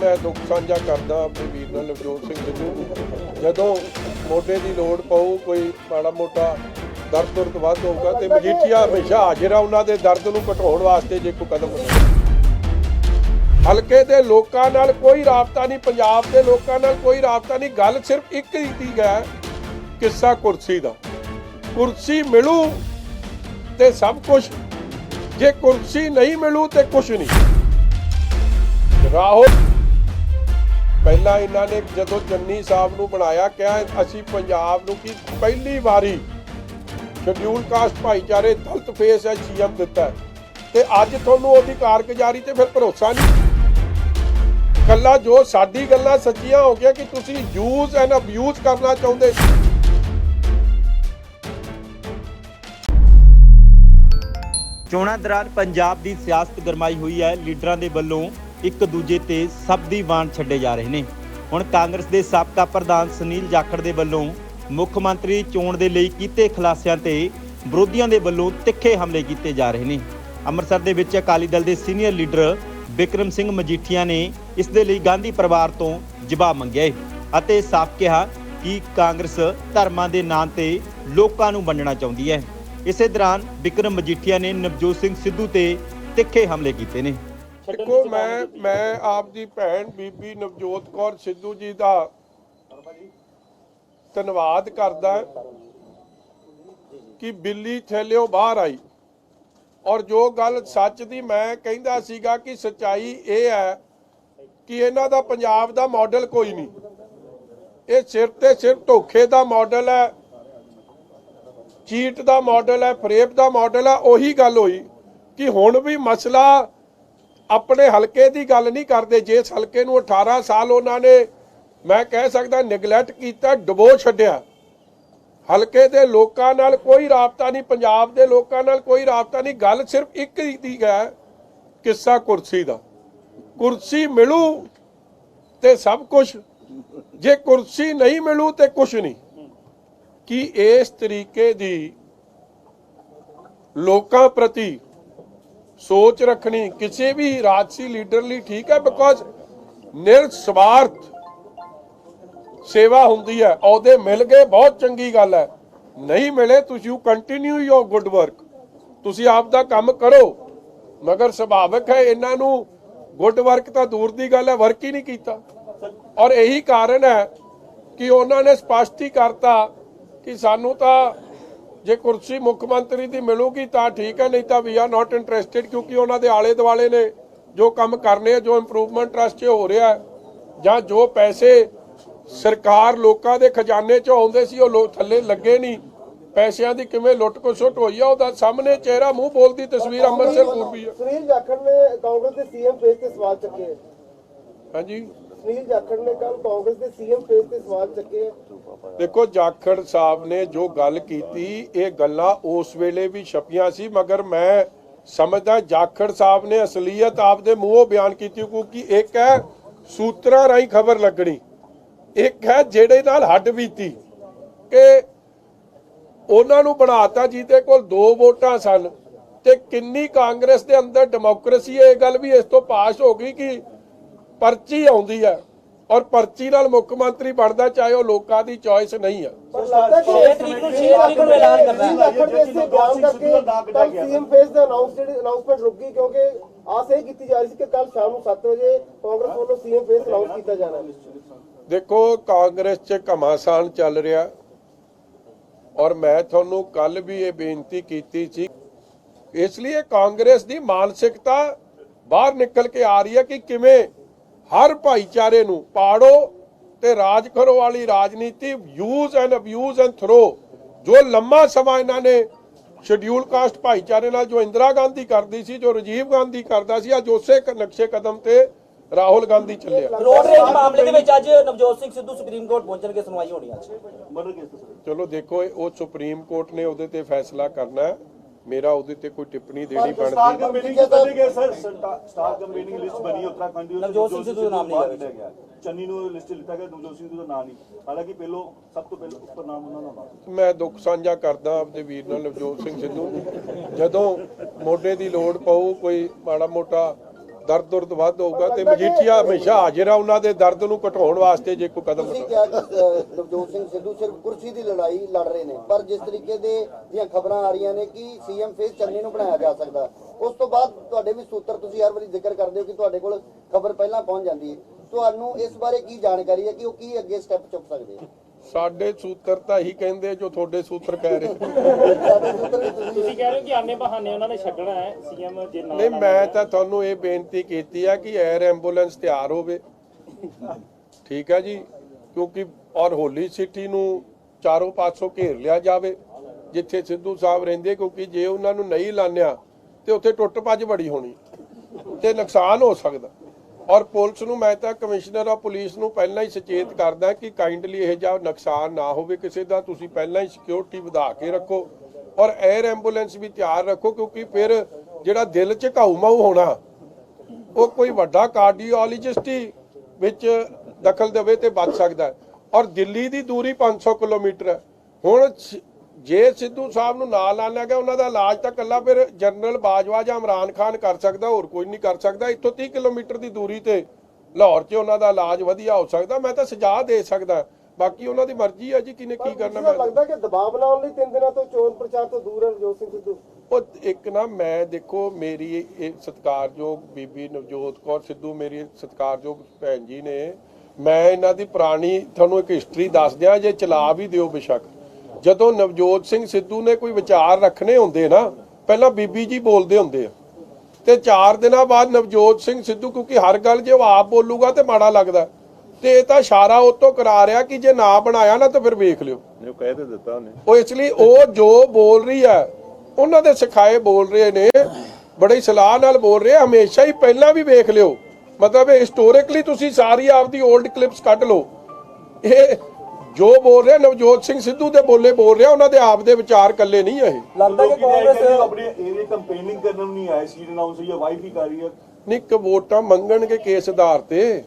ਮੈਂ ਦੁੱਖ ਸਾਂਝਾ ਕਰਦਾ ਆਪਣੇ ਵੀਰ ਨਾਲ ਨਵਜੋਤ ਸਿੰਘ ਸਿੱਧੂ ਜਦੋਂ ਮੋਢੇ ਦੀ ਲੋੜ ਪਊ, ਕੋਈ ਮਾੜਾ ਮੋਟਾ ਦਰਦ ਦੁਰਦ ਵੱਧ ਹੋਊਗਾ ਤੇ ਮਜੀਠੀਆ ਹਮੇਸ਼ਾ ਹਾਜ਼ਰ ਆ ਉਹਨਾਂ ਦੇ ਦਰਦ ਨੂੰ ਘਟਾਉਣ ਵਾਸਤੇ ਜੇ ਕੋਈ ਕਦਮ ਹਲਕੇ ਦੇ ਲੋਕਾਂ ਨਾਲ ਕੋਈ ਰਾਬਤਾ ਨਹੀਂ, ਪੰਜਾਬ ਦੇ ਲੋਕਾਂ ਨਾਲ ਕੋਈ ਰਾਬਤਾ ਨਹੀਂ। ਗੱਲ ਸਿਰਫ ਇੱਕ ਹੀ ਦੀ ਹੈ, ਕਿੱਸਾ ਕੁਰਸੀ ਦਾ। ਕੁਰਸੀ ਮਿਲੂ ਤੇ ਸਭ ਕੁਝ ਜੇ ਕੁਰਸੀ ਨਹੀਂ ਮਿਲੂ ਤੇ ਕੁਝ ਨਹੀਂ। ਰਾਹੁਲ ਪਹਿਲਾਂ ਇਹਨਾਂ ਨੇ ਜਦੋਂ ਚੰਨੀ ਸਾਹਿਬ ਨੂੰ ਬਣਾਇਆ, ਕਿਹਾ, ਅਸੀਂ ਪੰਜਾਬ ਨੂੰ ਕੀ ਪਹਿਲੀ ਵਾਰੀ ਸ਼ਡਿਊਲ ਕਾਸਟ ਭਾਈਚਾਰੇ ਦਲਤ ਫੇਸ ਹੈ ਸੀਐਮ ਦਿੱਤਾ ਤੇ ਅੱਜ ਤੁਹਾਨੂੰ ਉਹਦੀ ਕਾਰਗੁਜ਼ਾਰੀ ਤੇ ਫਿਰ ਭਰੋਸਾ ਨਹੀਂ? ਕੱਲਾ ਜੋ ਸਾਡੀ ਗੱਲਾਂ ਸੱਚੀਆਂ ਹੋ ਗਿਆ ਕਿ ਤੁਸੀਂ ਯੂਜ਼ ਐਂਡ ਅਬਿਊਜ਼ ਕਰਨਾ ਚਾਹੁੰਦੇ ਚੋਣਾਂ ਦੌਰਾਨ ਪੰਜਾਬ ਦੀ ਸਿਆਸਤ ਗਰਮਾਈ ਹੋਈ ਹੈ। ਲੀਡਰਾਂ ਦੇ ਵੱਲੋਂ ਇੱਕ ਦੂਜੇ ਤੇ ਸਭ ਦੀ ਵਾਣ ਛੱਡੇ ਜਾ ਰਹੇ ਨੇ। ਹੁਣ ਕਾਂਗਰਸ ਦੇ ਸਾਬਕਾ ਪ੍ਰਧਾਨ ਸੁਨੀਲ ਜਾਖੜ ਦੇ ਵੱਲੋਂ ਮੁੱਖ ਮੰਤਰੀ ਚੋਣ ਦੇ ਲਈ ਕੀਤੇ ਖੁਲਾਸਿਆਂ ਤੇ ਵਿਰੋਧੀਆਂ ਦੇ ਵੱਲੋਂ ਤਿੱਖੇ ਹਮਲੇ ਕੀਤੇ ਜਾ ਰਹੇ ਨੇ। ਅੰਮ੍ਰਿਤਸਰ ਦੇ ਵਿੱਚ ਅਕਾਲੀ ਦਲ ਦੇ ਸੀਨੀਅਰ ਲੀਡਰ ਬਿਕਰਮ ਸਿੰਘ ਮਜੀਠੀਆ ਨੇ ਇਸ ਦੇ ਲਈ ਗਾਂਧੀ ਪਰਿਵਾਰ ਤੋਂ ਜਵਾਬ ਮੰਗਿਆ ਹੈ ਅਤੇ ਸਾਫ਼ ਕਿਹਾ ਕਿ ਕਾਂਗਰਸ ਧਰਮਾਂ ਦੇ ਨਾਂ ਤੇ ਲੋਕਾਂ ਨੂੰ ਵੰਡਣਾ ਚਾਹੁੰਦੀ ਹੈ। ਇਸੇ ਦੌਰਾਨ ਵਿਕਰਮ ਮਜੀਠੀਆ ਨੇ ਨਵਜੋਤ ਸਿੰਘ ਸਿੱਧੂ ਤੇ ਤਿੱਖੇ ਹਮਲੇ ਕੀਤੇ ਨੇ। ਦੇਖੋ ਮੈਂ ਮੈਂ ਆਪ ਦੀ ਭੈਣ ਬੀਬੀ ਨਵਜੋਤ ਕੌਰ ਸਿੱਧੂ ਜੀ ਦਾ ਧੰਨਵਾਦ ਕਰਦਾ ਕਿ ਬਿੱਲੀ ਥੈਲਿਓ ਬਾਹਰ ਆਈ। ਔਰ ਜੋ ਗੱਲ ਸੱਚ ਦੀ ਮੈਂ ਕਹਿੰਦਾ ਸੀਗਾ ਕਿ ਸਚਾਈ ਇਹ ਹੈ ਕਿ ਇਹਨਾਂ ਦਾ ਪੰਜਾਬ ਦਾ ਮਾਡਲ ਕੋਈ ਨਹੀਂ। ਇਹ ਸਿਰ ਤੇ ਸਿਰਫ ਧੋਖੇ ਦਾ ਮਾਡਲ ਹੈ ਚੀਟ ਦਾ ਮਾਡਲ ਹੈ ਫਰੇਬ ਦਾ ਮਾਡਲ ਹੈ ਉਹੀ ਗੱਲ ਹੋਈ ਕਿ ਹੁਣ ਵੀ ਮਸਲਾ ਆਪਣੇ ਹਲਕੇ ਦੀ ਗੱਲ ਨਹੀਂ ਕਰਦੇ। ਜਿਸ ਹਲਕੇ ਨੂੰ 18 ਸਾਲ ਉਹਨਾਂ ਨੇ, ਮੈਂ ਕਹਿ ਸਕਦਾ ਨਿਗਲੈਕਟ ਕੀਤਾ, ਡਬੋ ਛੱਡਿਆ। ਹਲਕੇ ਦੇ ਲੋਕਾਂ ਨਾਲ ਕੋਈ ਰਾਬਤਾ ਨਹੀਂ, ਪੰਜਾਬ ਦੇ ਲੋਕਾਂ ਨਾਲ ਕੋਈ ਰਾਬਤਾ ਨਹੀਂ। ਗੱਲ ਸਿਰਫ ਇੱਕ ਦੀ ਹੈ, ਕਿੱਸਾ ਕੁਰਸੀ ਦਾ। ਕੁਰਸੀ ਮਿਲੂ ਤੇ ਸਭ ਕੁਝ ਜੇ ਕੁਰਸੀ ਨਹੀਂ ਮਿਲੂ ਤੇ ਕੁਝ ਨਹੀਂ। ਕਿ ਇਸ ਤਰੀਕੇ ਦੀ ਲੋਕਾਂ ਪ੍ਰਤੀ ਸੋਚ ਰੱਖਣੀ, ਕਿਸੇ ਵੀ ਰਾਜਸੀ ਲੀਡਰ ਲਈ ਠੀਕ ਹੈ ਬਿਕੋਜ਼ ਨਿਰਸਵਾਰਥ ਸੇਵਾ ਹੁੰਦੀ ਹੈ, ਅਹੁਦੇ ਮਿਲ ਗਏ, ਬਹੁਤ ਚੰਗੀ ਗੱਲ ਹੈ। ਨਹੀਂ ਮਿਲੇ, ਤੁਸੀਂ you continue your good work ਤੁਸੀਂ ਆਪ ਦਾ ਕੰਮ ਕਰੋ। ਮਗਰ ਸੁਭਾਵਿਕ ਹੈ, ਇਹਨਾਂ ਨੂੰ ਗੁੱਡ ਵਰਕ ਤਾਂ ਦੂਰ ਦੀ ਗੱਲ ਹੈ ਵਰਕ ਹੀ ਨਹੀਂ ਕੀਤਾ। ਔਰ ਇਹੀ ਕਾਰਨ ਹੈ ਕਿ ਉਹਨਾਂ ਨੇ ਸਪਸ਼ਟ ਹੀ ਕਰਤਾ ਕਿ ਸਾਨੂੰ ਤਾਂ ਜੇ ਕੁਰਸੀ ਮੁੱਖ ਮੰਤਰੀ ਦੀ ਮਿਲੂਗੀ ਤਾਂ ਠੀਕ ਹੈ ਨਹੀਂ ਤਾਂ ਵੀ ਆਰ ਨਾਟ ਇੰਟਰਸਟਿਡ ਕਿਉਂਕਿ ਉਹਨਾਂ ਦੇ ਆਲੇ ਦੁਆਲੇ ਨੇ ਜੋ ਕੰਮ ਕਰਨੇ ਆ ਜੋ ਇੰਪਰੂਵਮੈਂਟ ਟਰਸਟ 'ਚ ਹੋ ਰਿਹਾ ਜਾਂ ਜੋ ਪੈਸੇ ਸਰਕਾਰ ਲੋਕਾਂ ਦੇ ਖਜ਼ਾਨੇ 'ਚੋਂ ਆਉਂਦੇ ਸੀ ਉਹ ਥੱਲੇ ਲੱਗੇ ਨਹੀਂ। ਪੈਸਿਆਂ ਦੀ ਕਿਵੇਂ ਲੁੱਟ ਖਸੁੱਟ ਹੋਈ ਆ ਉਹਦਾ ਸਾਹਮਣੇ ਚਿਹਰਾ ਮੂੰਹ ਬੋਲਦੀ ਤਸਵੀਰ ਅੰਮ੍ਰਿਤਸਰ ਪੂਰਬੀ ਹੈ ਸੁਨੀਲ ਜਾਖੜ ਨੇ ਕਾਂਗਰਸ ਦੇ ਸੀਐਮ ਫੇਸ ਤੇ ਸਵਾਲ ਚੱਕੇ। ਹਾਂਜੀ। ਸੁਨੀਲ ਜਾਖੜ ਨੇ ਕੱਲ ਕਾਂਗਰਸ ਦੇ ਸੀਐਮ ਫੇਸ ਤੇ ਸਵਾਲ ਚੱਕੇ ਦੇਖੋ, ਜਾਖੜ ਸਾਹਿਬ ਨੇ ਜੋ ਗੱਲ ਕੀਤੀ, ਇਹ ਗੱਲਾਂ ਉਸ ਵੇਲੇ ਵੀ ਛਪੀਆਂ ਸੀ, ਮਗਰ ਮੈਂ ਸਮਝਦਾ ਜਾਖੜ ਸਾਹਿਬ ਨੇ ਅਸਲੀਅਤ ਆਪਦੇ ਮੂੰਹੋਂ ਬਿਆਨ ਕੀਤੀ, ਕਿਉਂਕਿ ਇੱਕ ਹੈ ਸੂਤਰਾਂ ਰਾਹੀਂ ਖਬਰ ਲੱਗਣੀ, ਇੱਕ ਹੈ ਜਿਹੜੇ ਨਾਲ ਹੱਡ ਬੀਤੀ, ਕਿ ਉਹਨਾਂ ਨੂੰ ਬਣਾਤਾ ਜਿਹਦੇ ਕੋਲ ਦੋ ਵੋਟਾਂ ਸਨ, ਤੇ ਕਿੰਨੀ ਕਾਂਗਰਸ ਦੇ ਅੰਦਰ ਡੈਮੋਕ੍ਰੇਸੀ ਇਹ ਗੱਲ ਵੀ ਇਸ ਤੋਂ ਪਾਸ ਹੋ ਗਈ ਕਿ ਪਰਚੀ ਆਉਂਦੀ ਹੈ ਔਰ ਪਰਚੀ ਨਾਲ ਮੁੱਖ ਮੰਤਰੀ ਬਣਦਾ ਚਾਹੇ ਉਹ ਲੋਕਾਂ ਦੀ ਚੋਇਸ ਨਹੀਂ ਹੈ ਪਰ ਲੱਗਦਾ ਕਿ 6 ਤਰੀਕ ਨੂੰ 6 ਤਰੀਕ ਨੂੰ ਐਲਾਨ ਕਰਨਾ ਹੈ। ਜਾਖੜ ਨੇ ਇਸੇ ਬਿਆਨ ਕਰਕੇ ਕੱਲ ਸੀਐਮ ਫੇਸ ਦਾ ਅਨਾਉਂਸ ਜਿਹੜੀ ਅਨਾਉਂਸਮੈਂਟ ਰੁਕ ਗਈ ਕਿਉਂਕਿ ਆਸ ਇਹ ਕੀਤੀ ਜਾ ਰਹੀ ਸੀ ਕਿ ਕੱਲ ਸ਼ਾਮ ਨੂੰ 7 ਵਜੇ ਕਾਂਗਰਸ ਵੱਲੋਂ ਸੀਐਮ ਫੇਸ ਅਨਾਉਂਸ ਕੀਤਾ ਜਾਣਾ ਹੈ। ਦੇਖੋ ਕਾਂਗਰਸ 'ਚ ਘਮਾਸਾਨ ਚੱਲ ਰਿਹਾ ਔਰ ਮੈਂ ਤੁਹਾਨੂੰ ਕੱਲ ਵੀ ਇਹ ਬੇਨਤੀ ਕੀਤੀ ਸੀ। ਇਸ ਲਈ ਕਾਂਗਰਸ ਦੀ ਮਾਨਸਿਕਤਾ ਬਾਹਰ ਨਿਕਲ ਕੇ ਆ ਰਹੀ ਹੈ ਕਿ ਕਿਵੇਂ ਹਰ ਭਾਈਚਾਰੇ ਨੂੰ ਪਾੜੋ ਤੇ ਰਾਜ ਕਰੋ ਵਾਲੀ ਰਾਜਨੀਤੀ use and abuse and throw ਜੋ ਲੰਮਾ ਸਮਾਂ ਇਹਨਾਂ ਨੇ ਸ਼ਡਿਊਲ ਕਾਸਟ ਭਾਈਚਾਰੇ ਨਾਲ ਜੋ ਇੰਦਰਾ ਗਾਂਧੀ ਕਰਦੀ ਸੀ ਜੋ ਰਾਜੀਵ ਗਾਂਧੀ ਕਰਦਾ ਸੀ ਅੱਜ ਉਸੇ ਨਕਸ਼ੇ ਕਦਮ ਤੇ ਰਾਹੁਲ ਗਾਂਧੀ ਚੱਲਿਆ। ਰੋਡ ਰੇਜ ਮਾਮਲੇ ਦੇ ਵਿੱਚ ਅੱਜ ਨਵਜੋਤ ਸਿੰਘ ਸਿੱਧੂ ਸੁਪਰੀਮ ਕੋਰਟ ਪਹੁੰਚਣਗੇ ਸੁਣਵਾਈ ਹੋਣੀ ਅੱਜ। ਚਲੋ ਦੇਖੋ ਉਹ ਸੁਪਰੀਮ ਕੋਰਟ ਨੇ ਉਹਦੇ ਤੇ ਫੈਸਲਾ ਕਰਨਾ ਹੈ। ਮੇਰਾ ਉਹਦੇ ਤੇ ਕੋਈ ਟਿੱਪਣੀ ਦੇਣੀ ਸਟਾਕ ਬਣਦੀ। ਕੰਪੇਨਿੰਗ ਕਿੱਦਾਂ ਲਿਸਟ ਬਣੀ ਉੱਤਰਾਖੰਡ ਦੀ ਉਹਦੇ ਸਿੰਘ ਸਿੱਧੂ ਦਾ ਨਾਮ ਨਹੀਂ ਲਿਖਿਆ। ਚੰਨੀ ਨੂੰ ਲਿਸਟ ਲਿਖਿਆ ਗਿਆ ਨਵਜੋਤ ਸਿੰਘ ਸਿੱਧੂ ਦਾ ਨਾਮ ਨਹੀਂ। ਹਾਲਾਂਕਿ ਪਹਿਲੋਂ ਸਭ ਤੋਂ ਪਹਿਲਾਂ ਉੱਪਰ ਨਾਮ ਉਹਨਾਂ ਦਾ ਆਉਂਦਾ ਮੈਂ ਦੁੱਖ ਸਾਂਝਾ ਕਰਦਾ ਆਪਦੇ ਵੀਰ ਨਾਲ ਨਵਜੋਤ ਸਿੰਘ ਸਿੱਧੂ ਜਦੋਂ ਮੋਢੇ ਦੀ ਲੋੜ ਪਊ ਕੋਈ ਮਾੜਾ ਮੋਟਾ ਦਰਦ ਦੁਰਦ ਵੱਧ ਹੋਊਗਾ ਤੇ ਮਜੀਠੀਆ ਹਮੇਸ਼ਾ ਹਾਜ਼ਰ ਆ ਉਹਨਾਂ ਦੇ ਦਰਦ ਨੂੰ ਘਟਾਉਣ ਵਾਸਤੇ ਜੇ ਕੋਈ ਕਦਮ ਤੁਸੀਂ ਕਿਹਾ ਕਿ ਨਵਜੋਤ ਸਿੰਘ ਸਿੱਧੂ ਸਿਰਫ ਕੁਰਸੀ ਦੀ ਲੜਾਈ ਲੜ ਰਹੇ ਨੇ। ਪਰ ਜਿਸ ਤਰੀਕੇ ਦੇ ਦੀਆਂ ਖਬਰਾਂ ਆ ਰਹੀਆਂ ਨੇ ਕਿ ਸੀਐਮ ਫੇਸ ਚੰਨੀ ਨੂੰ ਬਣਾਇਆ ਜਾ ਸਕਦਾ। ਉਸ ਤੋਂ ਬਾਅਦ ਤੁਹਾਡੇ ਵੀ ਸੂਤਰ ਤੁਸੀਂ ਹਰ ਵਾਰੀ ਜ਼ਿਕਰ ਕਰਦੇ ਹੋ ਕਿ ਤੁਹਾਡੇ ਕੋਲ ਖਬਰ ਪਹਿਲਾਂ ਪਹੁੰਚ ਜਾਂਦੀ ਹੈ। ਤੁਹਾਨੂੰ ਇਸ ਬਾਰੇ ਕੀ ਜਾਣਕਾਰੀ ਹੈ ਕਿ ਉਹ ਕੀ ਅੱਗੇ ਸਟੈਪ ਚੁੱਕ ਸਕਦੇ ਆ? ਸਾਡੇ ਸੂਤਰ ਤਾਂ ਇਹੀ ਕਹਿੰਦੇ ਜੋ ਤੁਹਾਡੇ ਸੂਤਰ ਕਹਿ ਰਹੇ। ਤੁਸੀਂ ਤੁਸੀਂ ਕਹਿ ਰਹੇ ਹੋ ਕਿ ਆਨੇ ਬਹਾਨੇ ਉਹਨਾਂ ਨੇ ਛੱਡਣਾ ਹੈ ਸੀਐਮ ਜੇ ਨਾ ਨਹੀਂ ਮੈਂ ਤਾਂ ਤੁਹਾਨੂੰ ਇਹ ਬੇਨਤੀ ਕੀਤੀ ਆ ਕਿ 에ਅਰ ਐਂਬੂਲੈਂਸ ਤਿਆਰ ਹੋਵੇ। ਠੀਕ ਹੈ ਜੀ ਕਿਉਂਕਿ ਔਰ ਹੋਲੀ ਸਿਟੀ ਨੂੰ ਚਾਰੋਂ ਪਾਸੋਂ ਘੇਰ ਲਿਆ ਜਾਵੇ ਜਿੱਥੇ ਸਿੱਧੂ ਸਾਹਿਬ ਰਹਿੰਦੇ ਕਿਉਂਕਿ ਜੇ ਉਹਨਾਂ ਨੂੰ ਨਹੀਂ ਲਾਣਿਆ ਤੇ ਉੱਥੇ ਟੁੱਟ ਭੱਜ ਬੜੀ ਹੋਣੀ ਤੇ ਨੁਕਸਾਨ ਹੋ ਸਕਦਾ। ਔਰ ਪੁਲਿਸ ਨੂੰ ਮੈਂ ਤਾਂ ਕਮਿਸ਼ਨਰ ਆਫ ਪੁਲਿਸ ਨੂੰ ਪਹਿਲਾਂ ਹੀ ਸਚੇਤ ਕਰਦਾ ਕਿ ਕਾਈਂਡਲੀ ਇਹ ਜਿਹਾ ਨੁਕਸਾਨ ਨਾ ਹੋਵੇ, ਕਿਸੇ ਦਾ ਤੁਸੀਂ ਪਹਿਲਾਂ ਹੀ ਸਿਕਿਉਰਿਟੀ ਵਧਾ ਕੇ ਰੱਖੋ ਔਰ 에ਅਰ ਐਂਬੂਲੈਂਸ ਵੀ ਤਿਆਰ ਰੱਖੋ ਕਿਉਂਕਿ ਫਿਰ ਜਿਹੜਾ ਦਿਲ 'ਚ ਘਾਉ ਮਾਊ ਹੋਣਾ, ਉਹ ਕੋਈ ਵੱਡਾ ਕਾਰਡੀਓਲੋਜਿਸਟ ਹੀ ਵਿੱਚ ਦਖਲ ਦੇਵੇ ਤੇ ਬਚ ਸਕਦਾ ਔਰ ਦਿੱਲੀ ਦੀ ਦੂਰੀ 500 ਕਿਲੋਮੀਟਰ ਹੈ। ਹੁਣ ਜੇ ਸਿੱਧੂ ਸਾਹਿਬ ਨੂੰ ਨਾਲ ਆਣਾ ਗਿਆ ਉਹਨਾਂ ਦਾ ਇਲਾਜ ਤਾਂ ਕੱਲਾ ਫਿਰ ਜਨਰਲ ਬਾਜਵਾ ਜਾਂ ਇਮਰਾਨ ਖਾਨ ਕਰ ਸਕਦਾ ਹੋਰ ਕੋਈ ਨਹੀਂ ਕਰ ਸਕਦਾ। ਇੱਥੋਂ 30 ਕਿਲੋਮੀਟਰ ਦੀ ਦੂਰੀ ਤੇ ਲਾਹੌਰ 'ਚ ਉਹਨਾਂ ਦਾ ਇਲਾਜ ਵਧੀਆ ਹੋ ਸਕਦਾ। ਮੈਂ ਤਾਂ ਸੁਝਾਅ ਦੇ ਸਕਦਾ। ਬਾਕੀ ਉਹਨਾਂ ਦੀ ਮਰਜ਼ੀ ਹੈ ਜੀ ਕਿਨੇ ਕੀ ਕਰਨਾ ਮੈਨੂੰ ਮੈਂ ਲੱਗਦਾ ਕਿ ਦਬਾਅ ਬਣਾਉਣ ਲਈ ਤਿੰਨ ਦਿਨਾਂ ਤੋਂ ਚੋਣ ਪ੍ਰਚਾਰ ਤੋਂ ਦੂਰ ਹੈ ਨਵਜੋਤ ਸਿੰਘ ਸਿੱਧੂ। ਉਹ ਇੱਕ ਨਾ ਮੈਂ ਦੇਖੋ ਮੇਰੀ ਇਹ ਸਤਿਕਾਰਯੋਗ ਬੀਬੀ ਨਵਜੋਤ ਕੌਰ ਸਿੱਧੂ ਮੇਰੀ ਸਤਿਕਾਰਯੋਗ ਭੈਣ ਜੀ ਨੇ ਮੈਂ ਇਹਨਾਂ ਦੀ ਪੁਰਾਣੀ ਤੁਹਾਨੂੰ ਇੱਕ ਹਿਸਟਰੀ ਦੱਸ ਦਿਆਂ ਜੇ ਚਲਾ ਵੀ ਦਿਓ ਬਿਸ਼ੱਕ। ਜਦੋਂ ਨਵਜੋਤ ਸਿੰਘ ਸਿੱਧੂ ਨੇ ਕੋਈ ਵਿਚਾਰ ਰੱਖਣੇ ਹੁੰਦੇ ਨਾ ਪਹਿਲਾਂ ਬੀਬੀ ਜੀ ਬੋਲਦੇ ਹੁੰਦੇ ਆ। ਤੇ 4 ਦਿਨਾਂ ਬਾਅਦ ਨਵਜੋਤ ਸਿੰਘ ਸਿੱਧੂ ਕਿਉਂਕਿ ਹਰ ਗੱਲ ਜੇ ਉਹ ਆਪ ਬੋਲੂਗਾ ਤੇ ਮਾੜਾ ਲੱਗਦਾ। ਤੇ ਇਹ ਤਾਂ ਇਸ਼ਾਰਾ ਉਹ ਤੋਂ ਕਰਾ ਰਿਹਾ ਕਿ ਜੇ ਨਾ ਬਣਾਇਆ ਨਾ ਤਾਂ ਫਿਰ ਵੇਖ ਲਿਓ। ਉਹ ਕਹਿ ਤੇ ਦਿੱਤਾ ਉਹਨੇ। ਉਹ ਇਸ ਲਈ ਉਹ ਜੋ ਬੋਲ ਰਹੀ ਹੈ ਉਹਨਾਂ ਦੇ ਸਿਖਾਏ ਬੋਲ ਰਹੇ ਨੇ ਬੜੀ ਸਲਾਹ ਨਾਲ ਬੋਲ ਰਹੇ ਹਮੇਸ਼ਾ ਹੀ ਪਹਿਲਾਂ ਵੀ ਵੇਖ ਲਿਓ। ਮਤਲਬ ਹਿਸਟੋਰੀਕਲੀ ਤੁਸੀਂ ਸਾਰੀ ਆਪਦੀ 올ਡ ਕਲਿੱਪਸ ਕੱਢ ਲਓ। ਇਹ ਜੋ ਬੋਲ ਰਿਹਾ ਨਵਜੋਤ ਸਿੰਘ ਸਿੱਧੂ ਦੇ ਬੋਲੇ ਬੋਲ ਰਿਹਾ ਉਹਨਾਂ ਦੇ ਆਪ ਦੇ ਵਿਚਾਰ ਕੱਲੇ ਨਹੀਂ ਇਹ। ਲੱਗਦਾ ਕਿ ਕਾਂਗਰਸ ਆਪਣੇ ਏਰੀਆ ਕੰਪੇਨਿੰਗ ਕਰਨ ਨੂੰ ਨਹੀਂ ਆਏ ਸੀਟ ਅਨਾਉਂਸ ਹੋਈ ਹੈ ਵਾਈਫ ਹੀ ਕਰ ਰਹੀ ਹੈ ਨਹੀਂ ਕ ਵੋਟਾਂ ਮੰਗਣਗੇ ਕੇਸ ਆਧਾਰ ਤੇ।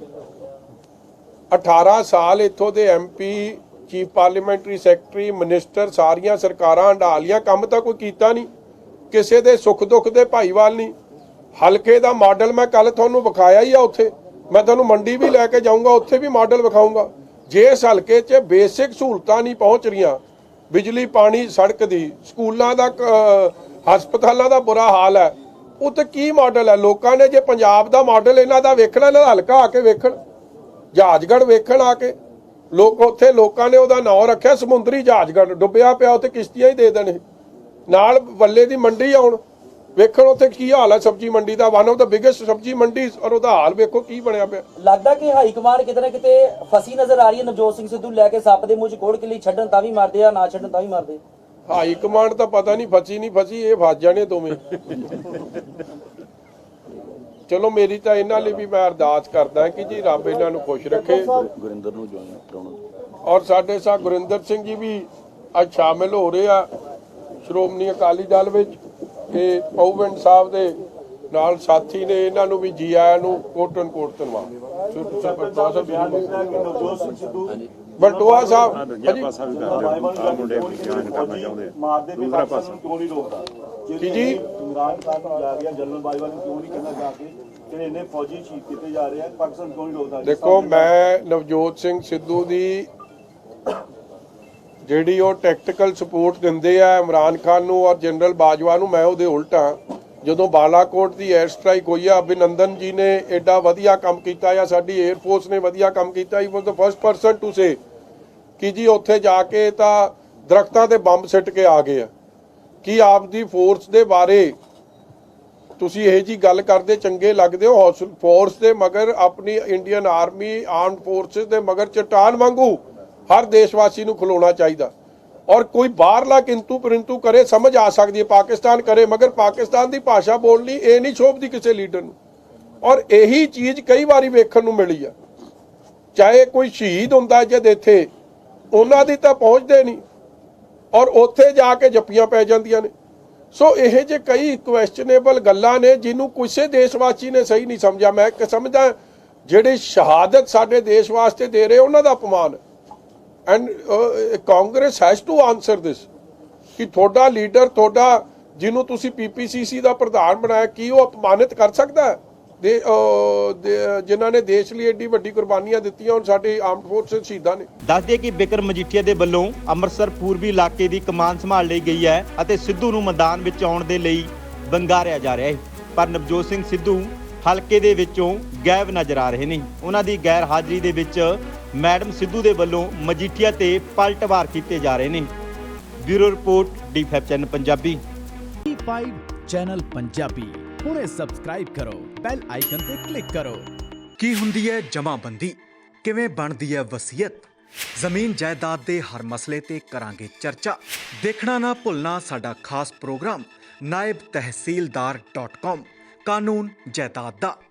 18 ਸਾਲ ਇੱਥੋਂ ਦੇ MP chief parliamentary secretary minister ਸਾਰੀਆਂ ਸਰਕਾਰਾਂ ਹੰਡਾ ਲੀਆਂ ਕੰਮ ਤਾਂ ਕੋਈ ਕੀਤਾ ਨਹੀਂ। ਕਿਸੇ ਦੇ ਸੁੱਖ ਦੁੱਖ ਦੇ ਭਾਈਵਾਲ ਨਹੀਂ। ਹਲਕੇ ਦਾ ਮਾਡਲ ਮੈਂ ਕੱਲ ਤੁਹਾਨੂੰ ਵਿਖਾਇਆ ਹੀ ਆ ਉੱਥੇ। ਮੈਂ ਤੁਹਾਨੂੰ ਮੰਡੀ ਵੀ ਲੈ ਕੇ ਜਾਊਂਗਾ ਉੱਥੇ ਵੀ ਮਾਡਲ ਵਿਖਾਊਂਗਾ। ਜੇ ਇਸ ਹਲਕੇ 'ਚ ਬੇਸਿਕ ਸਹੂਲਤਾਂ ਨਹੀਂ ਪਹੁੰਚ ਰਹੀਆਂ, ਬਿਜਲੀ, ਪਾਣੀ, ਸੜਕ ਦੀ, ਸਕੂਲਾਂ ਦਾ ਹਸਪਤਾਲਾਂ ਦਾ ਬੁਰਾ ਹਾਲ ਹੈ, ਉਹ ਤੇ ਕੀ ਮਾਡਲ ਹੈ? ਲੋਕਾਂ ਨੇ ਜੇ ਪੰਜਾਬ ਦਾ ਮਾਡਲ ਇਹਨਾਂ ਦਾ ਵੇਖਣਾ, ਇਹਨਾਂ ਦਾ ਹਲਕਾ ਆ ਕੇ ਵੇਖਣ ਜਹਾਜਗੜ ਵੇਖਣ ਆ ਕੇ, ਲੋਕ ਉੱਥੇ ਲੋਕਾਂ ਨੇ ਉਹਦਾ ਨਾਂ ਰੱਖਿਆ, ਸਮੁੰਦਰੀ ਜਹਾਜਗੜ ਡੁੱਬਿਆ ਪਿਆ, ਉੱਥੇ ਕਿਸ਼ਤੀਆਂ ਹੀ ਦੇ ਦੇਣ ਨਾਲ ਬੱਲੇ ਦੀ ਮੰਡੀ ਆਉਣ ਵੇਖਣ ਉੱਥੇ ਕੀ ਹਾਲ ਹੈ ਸਬਜ਼ੀ ਮੰਡੀ ਦਾ ਵਨ ਆਫ ਦਾ ਬਿਗੇਸਟ ਸਬਜ਼ੀ ਮੰਡੀ ਔਰ ਉਹਦਾ ਹਾਲ ਵੇਖੋ ਕੀ ਬਣਿਆ ਪਿਆ। ਲੱਗਦਾ ਕਿ ਹਾਈ ਕਮਾਂਡ ਕਿਤੇ ਨਾ ਕਿਤੇ ਫਸੀ ਨਜ਼ਰ ਆ ਰਹੀ ਹੈ। ਨਵਜੋਤ ਸਿੰਘ ਸਿੱਧੂ ਲੈ ਕੇ ਸੱਪ ਦੇ ਮੂੰਹ 'ਚ ਕੋੜ ਕੇ ਲਈ ਛੱਡਣ ਤਾਂ ਵੀ ਮਾਰਦੇ ਆ ਨਾ ਛੱਡਣ ਤਾਂ ਵੀ ਮਾਰਦੇ। ਹਾਈ ਕਮਾਂਡ ਤਾਂ ਪਤਾ ਨਹੀਂ ਫਸੀ ਨਹੀਂ ਫਸੀ ਇਹ ਫਸ ਜਾਣੇ ਦੋਵੇਂ। ਚਲੋ ਮੇਰੀ ਤਾਂ ਇਹਨਾਂ ਲਈ ਵੀ ਮੈਂ ਅਰਦਾਸ ਕਰਦਾ ਕਿ ਜੀ ਰੱਬ ਇਹਨਾਂ ਨੂੰ ਖੁਸ਼ ਰੱਖੇ। ਗੁਰਿੰਦਰ ਨੂੰ ਜੁਆਇਨ ਕਰਾਉਣਾ। ਔਰ ਸਾਡੇ ਸਾਹ ਗੁਰਿੰਦਰ ਸਿੰਘ ਜੀ ਵੀ ਅੱਜ ਸ਼ਾਮਿਲ ਹੋ ਰਹੇ ਆ ਸ਼੍ਰੋਮਣੀ ਅਕਾਲੀ ਦਲ ਵਿੱਚ। ਇਹ ਪਉਵਿੰਡ ਸਾਹਿਬ ਦੇ ਨਾਲ ਸਾਥੀ ਨੇ ਇਹਨਾਂ ਨੂੰ ਵੀ ਜੀ ਆਇਆਂ ਨੂੰ ਕੋਟਨ ਕੋਟ ਕਿ ਸਿੱਧੂ ਬਲਟੋਆ ਸਾਹਿਬ ਜੀ, ਜੀ। ਇਮਰਾਨ ਖਾਨ ਨੂੰ ਜਾ ਰਿਹਾ ਜਨਰਲ ਬਾਜਵਾ ਨੂੰ ਕਿਉਂ ਨਹੀਂ ਕਹਿੰਦਾ ਜਾ। ਕੇ ਜਿਹੜੇ ਇੰਨੇ ਫੌਜੀ ਸ਼ਹੀਦ ਕੀਤੇ ਜਾ ਰਹੇ ਆ ਪਾਕਿਸਤਾਨ ਕਿਉਂ ਨਹੀਂ ਰੋਕਦਾ ਦੇਖੋ ਮੈਂ ਨਵਜੋਤ ਸਿੰਘ ਸਿੱਧੂ ਦੀ ਜਿਹੜੀ ਉਹ ਟੈਕਟੀਕਲ ਸਪੋਰਟ ਦਿੰਦੇ ਆ ਇਮਰਾਨ ਖਾਨ ਨੂੰ ਔਰ ਜਨਰਲ ਬਾਜਵਾ ਨੂੰ, ਮੈਂ ਉਹਦੇ ਉਲਟਾ ਜਦੋਂ ਬਾਲਾਕੋਟ ਦੀ 에ਅਰ ਸਟ੍ਰਾਈਕ ਹੋਈ ਆ, ਅਭਿਨੰਦਨ ਜੀ ਨੇ ਐਡਾ ਵਧੀਆ ਕੰਮ ਕੀਤਾ ਆ, ਸਾਡੀ 에ਅਰ ਫੋਰਸ ਨੇ ਵਧੀਆ ਕੰਮ ਕੀਤਾ he was the first person to say ਕਿ ਜੀ ਉੱਥੇ ਜਾ ਕੇ ਤਾਂ ਦਰਖਤਾਂ ਤੇ ਬੰਬ ਸਿੱਟ ਕੇ ਆ ਗਏ ਆ। ਕੀ ਆਪ ਦੀ ਫੋਰਸ ਦੇ ਬਾਰੇ ਤੁਸੀਂ ਇਹ ਜੀ ਗੱਲ ਕਰਦੇ ਚੰਗੇ ਲੱਗਦੇ ਹੋ? ਫੋਰਸ ਦੇ ਮਗਰ ਆਪਣੀ ਇੰਡੀਅਨ ਆਰਮੀ ਆਰਮਡ ਫੋਰਸਸ ਦੇ ਮਗਰ ਚਟਾਨ ਵਾਂਗੂ ਹਰ ਦੇਸ਼ਵਾਸੀ ਨੂੰ ਖਲੋਣਾ ਚਾਹੀਦਾ। ਔਰ ਕੋਈ ਬਾਹਰਲਾ ਕਿੰਤੂ ਪਰਿੰਤੂ ਕਰੇ, ਸਮਝ ਆ ਸਕਦੀ ਹੈ, ਪਾਕਿਸਤਾਨ ਕਰੇ, ਮਗਰ ਪਾਕਿਸਤਾਨ ਦੀ ਭਾਸ਼ਾ ਬੋਲਣੀ ਇਹ ਨਹੀਂ ਸ਼ੋਭਦੀ ਕਿਸੇ ਲੀਡਰ ਨੂੰ। ਔਰ ਇਹੀ ਚੀਜ਼ ਕਈ ਵਾਰੀ ਵੇਖਣ ਨੂੰ ਮਿਲੀ ਆ। ਚਾਹੇ ਕੋਈ ਸ਼ਹੀਦ ਹੁੰਦਾ ਜਦ ਇੱਥੇ, ਉਹਨਾਂ ਦੀ ਤਾਂ ਪਹੁੰਚਦੇ ਨਹੀਂ। ਔਰ ਉੱਥੇ ਜਾ ਕੇ ਜੱਪੀਆਂ ਪੈ ਜਾਂਦੀਆਂ ਨੇ। ਸੋ ਇਹ ਜੇ ਕਈ ਕੁਐਸਚਨੇਬਲ ਗੱਲਾਂ ਨੇ, ਜਿਹਨੂੰ ਕਿਸੇ ਦੇਸ਼ਵਾਸੀ ਨੇ ਸਹੀ ਨਹੀਂ ਸਮਝਿਆ, ਮੈਂ ਕਿ ਸਮਝਦਾ, ਜਿਹੜੇ ਸ਼ਹਾਦਤ ਸਾਡੇ ਦੇਸ਼ ਵਾਸਤੇ ਦੇ ਰਹੇ, ਉਹਨਾਂ ਦਾ ਅਪਮਾਨ and Congress has to answer this ਕਿ ਤੁਹਾਡਾ ਲੀਡਰ ਤੁਹਾਡਾ ਜਿਹਨੂੰ ਤੁਸੀਂ ਪੀਪੀਸੀਸੀ ਦਾ ਪ੍ਰਧਾਨ ਬਣਾਇਆ ਕੀ ਉਹ ਅਪਮਾਨਿਤ ਕਰ ਸਕਦਾ ਦੇ ਜਿਨ੍ਹਾਂ ਨੇ ਦੇਸ਼ ਲਈ ਏਡੀ ਵੱਡੀ ਕੁਰਬਾਨੀਆਂ ਦਿੱਤੀਆਂ ਹੁਣ ਸਾਡੇ ਆਰਮਡ ਫੋਰਸਸ ਸ਼ਹੀਦਾਂ ਨੇ ਦੱਸਦੇ ਕਿ ਬਿਕਰ ਮਜੀਠੀਆ ਦੇ ਵੱਲੋਂ ਅੰਮ੍ਰਿਤਸਰ ਪੂਰਬੀ ਇਲਾਕੇ ਦੀ ਕਮਾਨ ਸੰਭਾਲ ਲਈ ਗਈ ਹੈ ਅਤੇ ਸਿੱਧੂ ਨੂੰ ਮੈਦਾਨ ਵਿੱਚ ਆਉਣ ਦੇ ਲਈ ਬੰਗਾਰਿਆ ਜਾ ਰਿਹਾ ਹੈ। ਪਰ ਨਵਜੋਤ ਸਿੰਘ ਸਿੱਧੂ ਹਲਕੇ ਦੇ ਵਿੱਚੋਂ ਗਾਇਬ ਨਜ਼ਰ ਆ ਰਹੇ ਨੇ। ਉਹਨਾਂ ਦੀ ਗੈਰ ਹਾਜ਼ਰੀ ਦੇ ਵਿੱਚ ਮੈਡਮ ਸਿੱਧੂ ਦੇ ਵੱਲੋਂ ਮਜੀਠੀਆ ਤੇ ਪਲਟਵਾਰ ਕੀਤੇ ਜਾ ਰਹੇ ਨੇ। Bureau report D5 channel Punjabi. ਟੀ5 ਚੈਨਲ ਪੰਜਾਬੀ। ਹੁਣੇ ਸਬਸਕ੍ਰਾਈਬ ਕਰੋ ਬੈਲ ਆਈਕਨ ਤੇ ਕਲਿੱਕ ਕਰੋ। ਕੀ ਹੁੰਦੀ ਹੈ ਜਮਾਬੰਦੀ? ਕਿਵੇਂ ਬਣਦੀ ਹੈ ਵਸੀਅਤ? ਜ਼ਮੀਨ ਜਾਇਦਾਦ ਦੇ ਹਰ ਮਸਲੇ ਤੇ ਕਰਾਂਗੇ ਚਰਚਾ। ਦੇਖਣਾ ਨਾ ਭੁੱਲਣਾ ਸਾਡਾ ਖਾਸ ਪ੍ਰੋਗਰਾਮ ਨਾਇਬ ਤਹਿਸੀਲਦਾਰ.com ਕਾਨੂੰਨ ਜਾਇਦਾਦ ਦਾ।